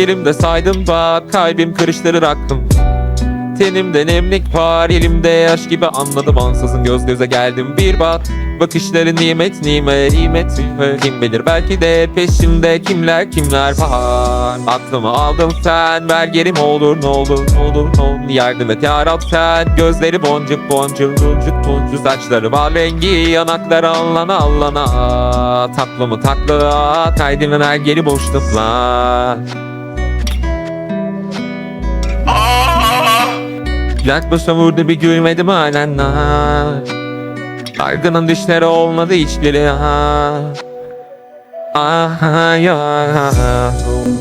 Yerimde saydım bak kalbim karıştırır aklım Tenimde nemlik var elimde yaş gibi anladım. Ansızın göz göze geldim bir bak. Bakışların nimet nimet nimet. Kim bilir belki de peşimde kimler kimler var. Aklımı aldın sen ver geri ne olur ne olur ne olur ne olur. Yardım et yarab sen. Gözleri boncuk boncuk boncuk boncuk. Saçları bal rengi yanakları allana allana. Taklımı takla kaydını ver geri boşluklar Yaklaşa vurdu bir gülmedim halen ha Dargının düşleri olmadı hiçbiri. ha Ah ya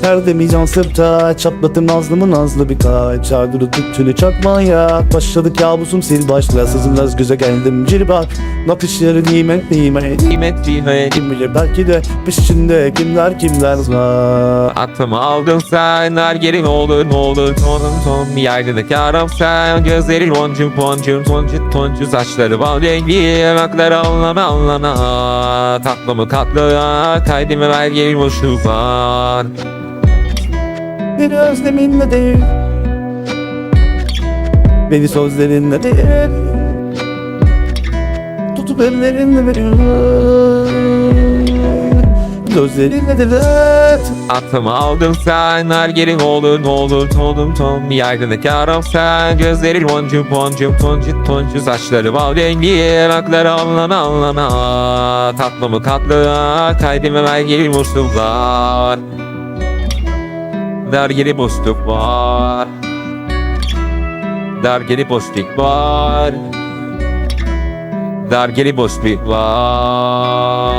Perdemi can sırta Çatlatım nazlımı nazlı bir kalp. Çardırı tüttünü çakmaya. Başladı kabusum sil başla. Sızım biraz göze geldim cirba Nakışları nimet nimet. Nimet nimet. Kim bilir belki de peşinde kimler kimler var. Aklımı aldın sen her geri ne olur ne olur. Tonum ton Bir yerde de karam sen. Gözleri boncuk boncuk boncuk boncuk Saçları bal rengi yanakları allana allana Tatlımı katlı kaydımı ver geri boşluk var. Bir özleminle değil Beni sözlerinle değil Tutup ellerinle veriyor Gözlerinle de evet Aklımı aldın sen her geri ne olur ne olur Bir yerde de karam sen Gözleri boncuk boncuk boncuk boncuk. Saçları bal rengi yanakları allana allana. Tatlımı katlı kaydımı ver geri boşluk var Dar geri boşluk var. Dar geri boşluk var. Dar geri boşluk var